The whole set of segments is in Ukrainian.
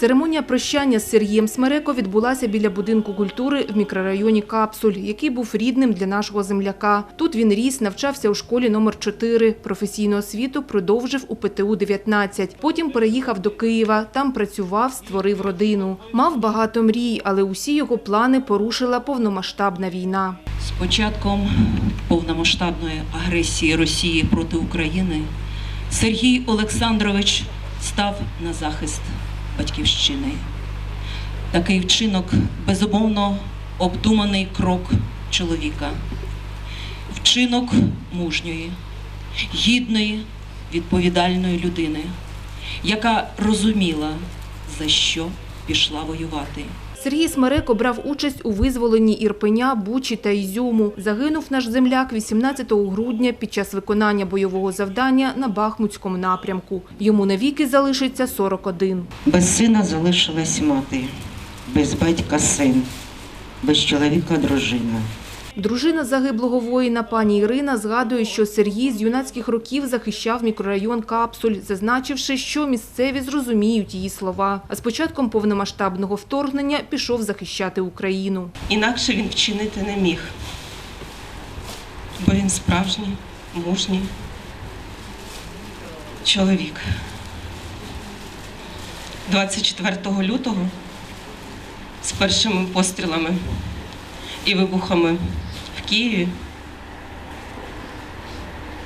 Церемонія прощання з Сергієм Смереко відбулася біля будинку культури в мікрорайоні Капсуль, який був рідним для нашого земляка. Тут він ріс, навчався у школі номер 4 Професійну освіту продовжив у ПТУ 19 Потім переїхав до Києва. Там працював, створив родину. Мав багато мрій, але усі його плани порушила повномасштабна війна. З початком повномасштабної агресії Росії проти України Сергій Олександрович став на захист батьківщини. Такий вчинок безумовно обдуманий крок чоловіка, вчинок мужньої, гідної, відповідальної людини, яка розуміла, за що пішла воювати. Сергій Смерек брав участь у визволенні Ірпеня, Бучі та Ізюму. Загинув наш земляк 18 грудня під час виконання бойового завдання на Бахмутському напрямку. Йому навіки залишиться 41. Без сина залишилась мати, без батька син, без чоловіка дружина. Дружина загиблого воїна пані Ірина згадує, що Сергій з юнацьких років захищав мікрорайон Капсуль, зазначивши, що місцеві зрозуміють її слова. А з початком повномасштабного вторгнення пішов захищати Україну. Інакше він вчинити не міг, бо він справжній, мужній чоловік. 24 лютого з першими пострілами і вибухами Києві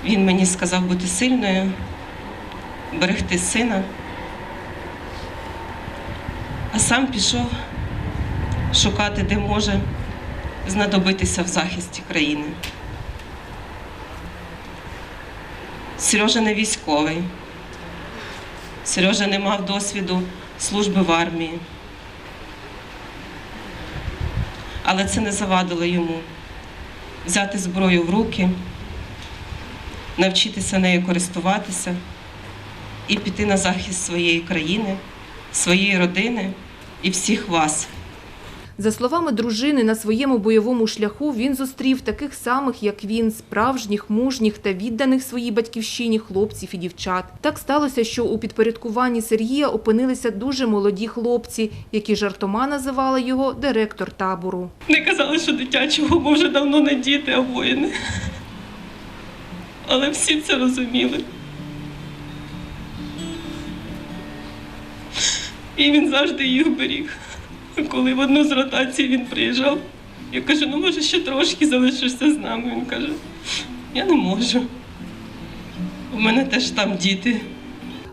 він мені сказав бути сильною, берегти сина, а сам пішов шукати, де може знадобитися в захисті країни. Сережа не військовий. Сережа не мав досвіду служби в армії. Але це не завадило йому взяти зброю в руки, навчитися нею користуватися і піти на захист своєї країни, своєї родини і всіх вас. За словами дружини, на своєму бойовому шляху він зустрів таких самих, як він, справжніх, мужніх та відданих своїй батьківщині хлопців і дівчат. Так сталося, що у підпорядкуванні Сергія опинилися дуже молоді хлопці, які жартома називали його директор табору. Не казали, що дитячого, бо вже давно не діти, а воїни. Але всі це розуміли. І він завжди їх беріг. Коли в одну з ротацій він приїжджав, я кажу, ну може ще трошки залишишся з нами. Він каже, я не можу. У мене теж там діти.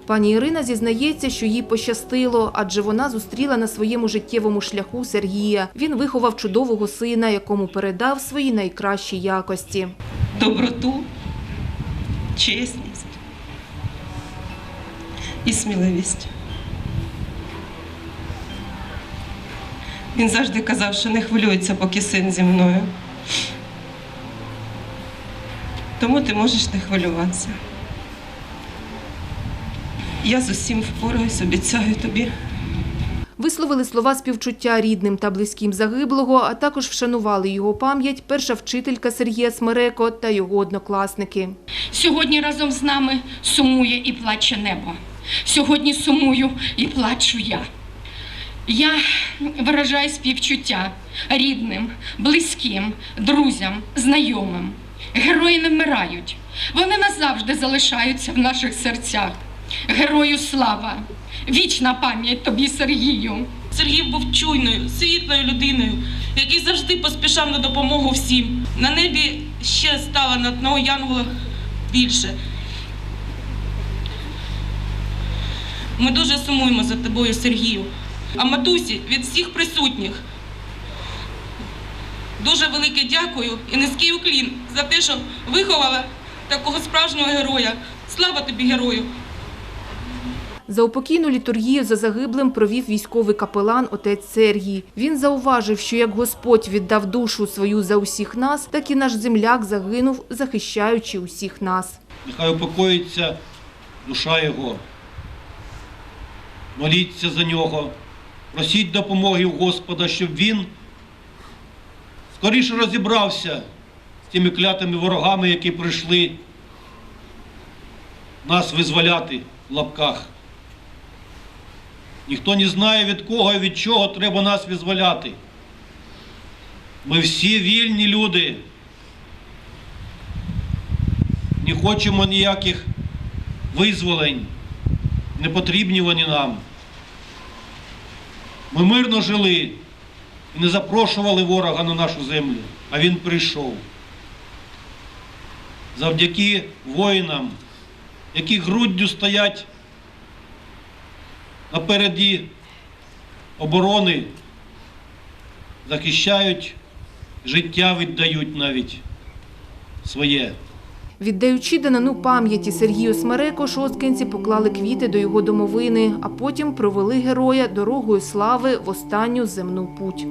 Пані Ірина зізнається, що їй пощастило, адже вона зустріла на своєму життєвому шляху Сергія. Він виховав чудового сина, якому передав свої найкращі якості. доброту, чесність і сміливість. Він завжди казав, що не хвилюється, поки син зі мною. Тому ти можеш не хвилюватися. Я з усім впораюсь, обіцяю тобі. Висловили слова співчуття рідним та близьким загиблого, а також вшанували його пам'ять перша вчителька Сергія Смереко та його однокласники. Сьогодні разом з нами сумує і плаче небо. Сьогодні сумую і плачу я. Я виражаю співчуття рідним, близьким, друзям, знайомим. Герої не вмирають. Вони назавжди залишаються в наших серцях. Герою слава! Вічна пам'ять тобі, Сергію! Сергій був чуйною, світлою людиною, який завжди поспішав на допомогу всім. На небі ще стало на одного янгола більше. Ми дуже сумуємо за тобою, Сергію. А матусі від всіх присутніх. Дуже велике дякую і низький уклін за те, що виховала такого справжнього героя. Слава тобі, герою! За упокійну літургію за загиблим провів військовий капелан отець Сергій. Він зауважив, що як Господь віддав душу свою за усіх нас, так і наш земляк загинув, захищаючи усіх нас. Нехай упокоїться душа його. Моліться за нього, просіть допомоги у Господа, щоб він скоріше розібрався з тими клятими ворогами, які прийшли нас визволяти в лапках. Ніхто не знає від кого і від чого треба нас визволяти. Ми всі вільні люди. Не хочемо ніяких визволень. Не потрібні вони нам. Ми мирно жили і не запрошували ворога на нашу землю, а він прийшов. Завдяки воїнам, які груддю стоять напереді оборони, захищають, життя віддають навіть своє. Віддаючи данину пам'яті Сергію Смереко, шосткинці поклали квіти до його домовини, а потім провели героя дорогою слави в останню земну путь.